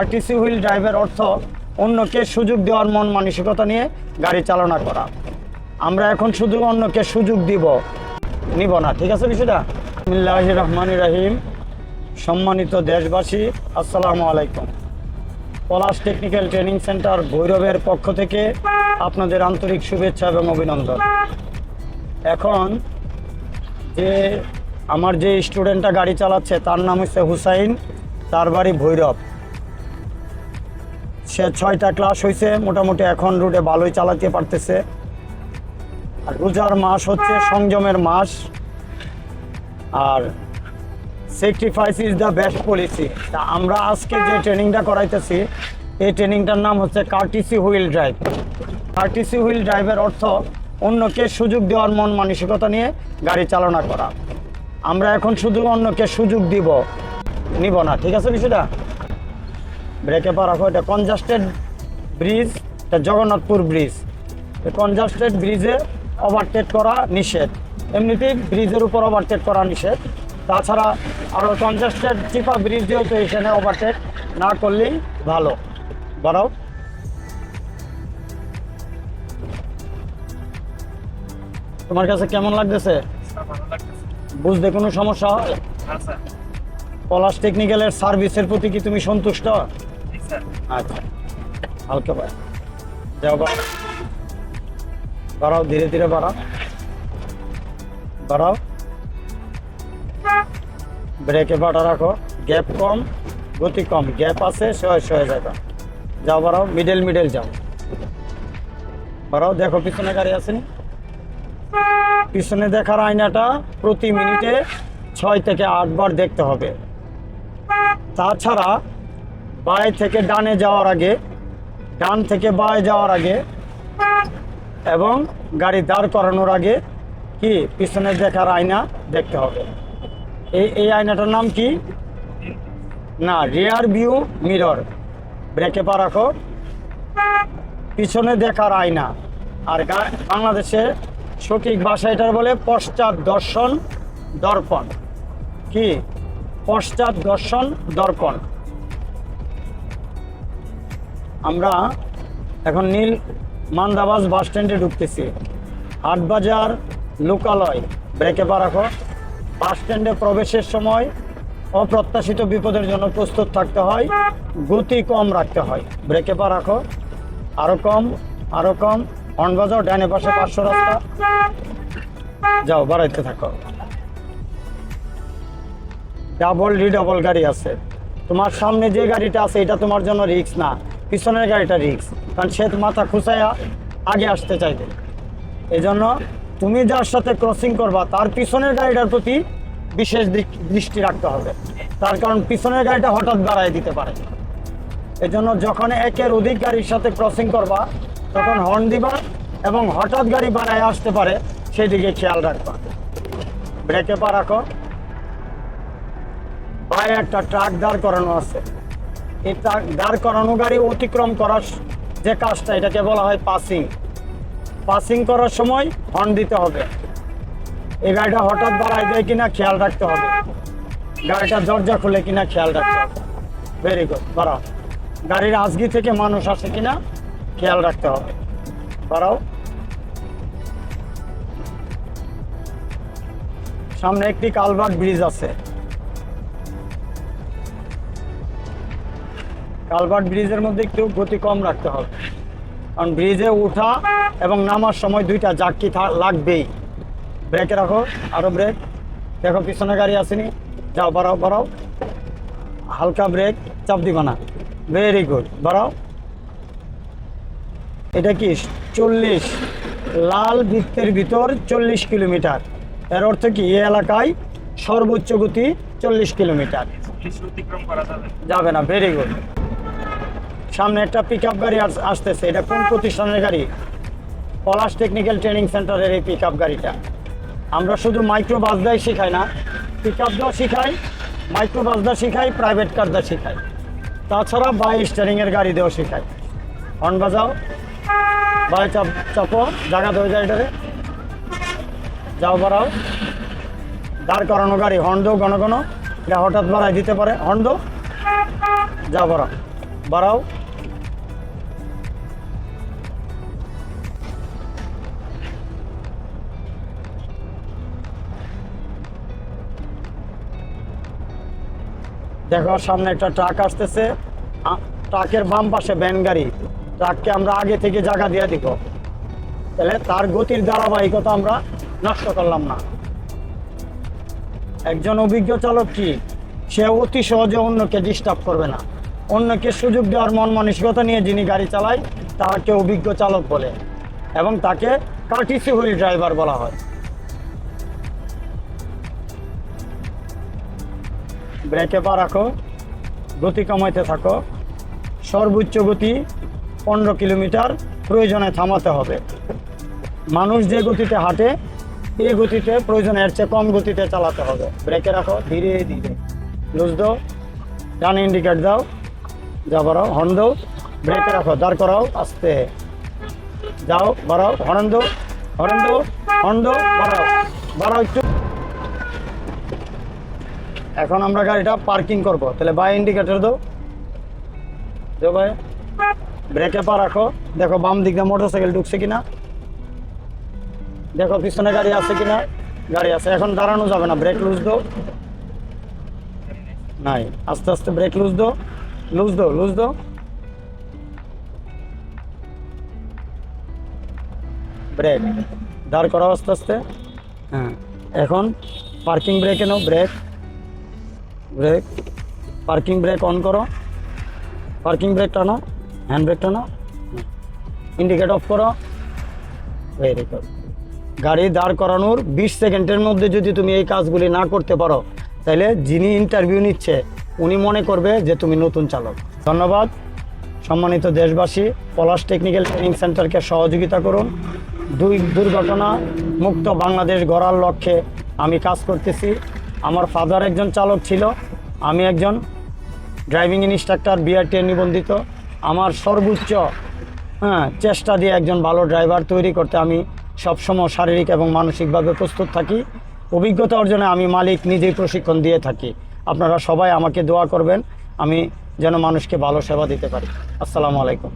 RTC wheel ড্রাইভের অর্থ অন্যকে সুযোগ দেওয়ার মন মানসিকতা নিয়ে গাড়ি চালনা করা। আমরা এখন শুধু অন্যকে সুযোগ দিব, নিব না, ঠিক আছে বিষয়টা? বিসমিল্লাহ রহমান রাহিম। সম্মানিত দেশবাসী, আসসালামু আলাইকুম। পলাশ টেকনিক্যাল ট্রেনিং সেন্টার ভৈরবের পক্ষ থেকে আপনাদের আন্তরিক শুভেচ্ছা এবং অভিনন্দন। এখন যে আমার যে স্টুডেন্টটা গাড়ি চালাচ্ছে, তার নাম হচ্ছে হুসাইন, তার বাড়ি ভৈরব। সে ছয়টা ক্লাস হয়েছে মোটামুটি এখন রুটে ভালোই চালাতে পারতেছে। আর রোজার মাস হচ্ছে সংযমের মাস। আর sacrifice is the best policy তা আমরা আজকে যে ট্রেনিংটা করাইতেছি, এই ট্রেনিংটার নাম হচ্ছে courtesy wheel drive courtesy wheel ড্রাইভের অর্থ অন্যকে সুযোগ দেওয়ার মন মানসিকতা নিয়ে গাড়ি চালনা করা। আমরা এখন শুধু অন্যকে সুযোগ দিব, নিব না, ঠিক আছে বিষয়টা ব্রেকে পা রাখো এটা কনজাস্টেড ব্রিজ এটা জগন্নাথপুর ব্রিজ কনজাস্টেড ব্রিজে ওভারটেক করা নিষেধ। এমনিতেই ব্রিজের উপর ওভারটেক করা নিষেধ। তাছাড়া আরও কনজাস্টেড চিপা ব্রিজ যেহেতু এখানে ওভারটেক না করলেই ভালো। বাড়াও। তোমার কাছে কেমন লাগতেছে? বুঝতে কোনো সমস্যা হয়? পলাশ টেকনিক্যালের সার্ভিসের প্রতি কি তুমি সন্তুষ্ট? আচ্ছা। হালকা ভাই যাও বাড়াও। ধীরে ধীরে বাড়াও। বাড়াও। ব্রেকে বাটা রাখো। গ্যাপ কম, গতি কম। গ্যাপ আছে, সয়ে সয়ে যাবে। যাও বাড়াও, মিডল মিডল যাও। বাড়াও, দেখো পিছনে গাড়ি আসেনি পিছনে দেখার আয়নাটা প্রতি মিনিটে ছয় থেকে আট আটবার দেখতে হবে। তাছাড়া বাই থেকে ডানে যাওয়ার আগে, ডান থেকে বায়ে যাওয়ার আগে, এবং গাড়ি দাঁড় করানোর আগে কি? পিছনে দেখার আয়না দেখতে হবে। এই এই আয়নাটার নাম কি? না রিয়ার ভিউ মিরর ব্রেকে পা রাখো। পিছনে দেখার আয়না। আর বাংলাদেশে সঠিক ভাষা এটার বলে পশ্চাৎ দর্শন, দর্পণ। কি? পশ্চাৎ দর্শন, দর্পণ। আমরা এখন নীল মান্দাবাজ বাস স্ট্যান্ডে ঢুকতেছি। হাটবাজার লোকালয়, ব্রেকে পা রাখো বাস স্ট্যান্ডে প্রবেশের সময় অপ্রত্যাশিত বিপদের জন্য প্রস্তুত থাকতে হয়, গতি কম রাখতে হয়। ব্রেকে পা রাখো আরও কম আরও কম। হর্ন বাজাও ডানে পাশে পাঁচশো রাস্তা। যাও, বাড়াইতে থাকো। ডাবল রিডাবল গাড়ি আছে। তোমার সামনে যে গাড়িটা আছে, এটা তোমার জন্য রিস্ক না। পিছনের গাড়িটা রিস্ক কারণ সে মাথা খুঁচাইয়া আগে আসতে চাইবে। এই জন্য তুমি যার সাথে ক্রসিং করবা, তার পিছনের গাড়িটার প্রতি বিশেষ দৃষ্টি রাখতে হবে। তার কারণ পিছনের গাড়িটা হঠাৎ বাড়াই দিতে পারে। এজন্য যখন একের অধিক গাড়ির সাথে ক্রসিং করবা, তখন হর্ন দিবা এবং হঠাৎ গাড়ি বাড়ায় আসতে পারে সেই দিকে খেয়াল রাখবা। ব্রেকে পা রাখো। বাইরে একটা ট্রাক দাঁড় করানো আছে। ট্রাক দাঁড় করানো গাড়ি অতিক্রম করার যে কাজটা, এটাকে বলা হয় পাসিং পাসিং করার সময় হর্ন দিতে হবে। এই গাড়িটা হঠাৎ বাড়ায় দেয় কিনা খেয়াল রাখতে হবে। গাড়িটা দরজা খুলে কিনা খেয়াল রাখতে হবে। ভেরি গুড বাড়াও। গাড়ির আজগি থেকে মানুষ আসে কিনা খেয়াল রাখতে হবে। বাড়াও। সামনে একটি কালভার্ট ব্রিজ আছে। কালভার্ট ব্রিজের মধ্যে একটু গতি কম রাখতে হবে। কারণ ব্রিজে ওঠা এবং নামার সময় দুইটা জাক্কি থা- লাগবেই। ব্রেকে রাখো আরও ব্রেক দেখো পিছনে গাড়ি আসেনি। যাও বাড়াও বাড়াও। হালকা ব্রেক চাপ দিবা না। ভেরি গুড বাড়াও। এটা কি? চল্লিশ। লাল বৃত্তের ভিতর চল্লিশ কিলোমিটার। এর অর্থ কি? এই এলাকায় সর্বোচ্চ গতি চল্লিশ কিলোমিটার। যাবে। যাবে না। ভেরি গুড সামনে একটা পিক আপ গাড়ি আস- আসতেছে। এটা কোন প্রতিষ্ঠানের গাড়ি? পলাশ টেকনিক্যাল ট্রেনিং সেন্টারের এই পিক গাড়িটা। আমরা শুধু মাইক্রো বাস দাই শেখাই না পিক আপ দাও শিখাই মাইক্রো বাস দা শিখাই প্রাইভেট কার দা শিখাই। তাছাড়া বাই স্টারিংয়ের গাড়ি দেওয়া শেখাই। হর্ন বাজাও বাই চাপ চাপো, জায়গা হয়ে যায় এটারে যাও বাড়াও। দাঁড় করানো গাড়ি, হর্ন দেও ঘন ঘন। এটা হঠাৎ বাড়াই দিতে পারে। হর্ন দেও। যাও বাড়াও। বাড়াও। দেখো সামনে একটা ট্রাক আসতেছে। ট্রাকের বাম পাশে ভ্যান গাড়ি। ট্রাককে আমরা আগে থেকে জায়গা দিয়ে দিব। তাহলে তার গতির ধারাবাহিকতা আমরা নষ্ট করলাম না। একজন অভিজ্ঞ চালক কি? সে অতি সহজে অন্যকে ডিস্টার্ব করবে না। অন্যকে সুযোগ দেওয়ার মন মানসিকতা নিয়ে যিনি গাড়ি চালায়, তাকে অভিজ্ঞ চালক বলে এবং তাকে কার্টিসি হুইল ড্রাইভার বলা হয়। ব্রেকে পা রাখো, গতি কমাইতে থাকো। সর্বোচ্চ গতি পনেরো কিলোমিটার প্রয়োজনে থামাতে হবে। মানুষ যে গতিতে হাঁটে এই গতিতে প্রয়োজনে এর চেয়ে কম গতিতে চালাতে হবে। ব্রেকে রাখো, ধীরে ধীরে। লুজ দাও, ডান ইন্ডিকেট দাও, যা বাড়াও, হর্ন দাও। ব্রেকে রাখো, দাঁড় করাও, আস্তে। যাও, বাড়াও, হর্ন দাও হর্ন দাও হর্ন দাও, বাড়াও। বাড়াও একটু। এখন আমরা গাড়িটা পার্কিং করব। তাহলে বাই ইন্ডিকেটর দাও। দেও ভাই। ব্রেকে পা রাখো। দেখো বাম দিক দিয়ে মোটর সাইকেল ঢুকছে কিনা। দেখো পিছনে গাড়ি আছে কিনা। গাড়ি আছে। এখন দাঁড়ানো যাবে না। ব্রেক লুজ দো নাই। আস্তে আস্তে ব্রেক লুজ দো লুজ দো লুজ দো ব্রেক দাঁড় করাও আস্তে আস্তে। হ্যাঁ। এখন পার্কিং ব্রেকে নাও। Brake brake, parking brake on করো। পার্কিং ব্রেক টানো, হ্যান্ড ব্রেক টানো, ইন্ডিকেট অফ করো। গাড়ি দাঁড় করানোর বিশ সেকেন্ডের মধ্যে যদি তুমি এই কাজগুলি না করতে পারো তাহলে যিনি ইন্টারভিউ নিচ্ছে, উনি মনে করবে যে তুমি নতুন চালক। ধন্যবাদ। সম্মানিত দেশবাসী, পলাশ টেকনিক্যাল ট্রেনিং সেন্টারকে সহযোগিতা করুন। দুই দুর্ঘটনা মুক্ত বাংলাদেশ গড়ার লক্ষ্যে আমি কাজ করতেছি। আমার ফাদার একজন চালক ছিল, আমি একজন ড্রাইভিং ইনস্ট্রাক্টর বিআরটিএ নিবন্ধিত। আমার সর্বোচ্চ হ্যাঁ চেষ্টা দিয়ে একজন ভালো ড্রাইভার তৈরি করতে আমি সবসময় শারীরিক এবং মানসিকভাবে প্রস্তুত থাকি। অভিজ্ঞতা অর্জনে আমি মালিক নিজেই প্রশিক্ষণ দিয়ে থাকি। আপনারা সবাই আমাকে দোয়া করবেন, আমি যেন মানুষকে ভালো সেবা দিতে পারি। আসসালামু আলাইকুম।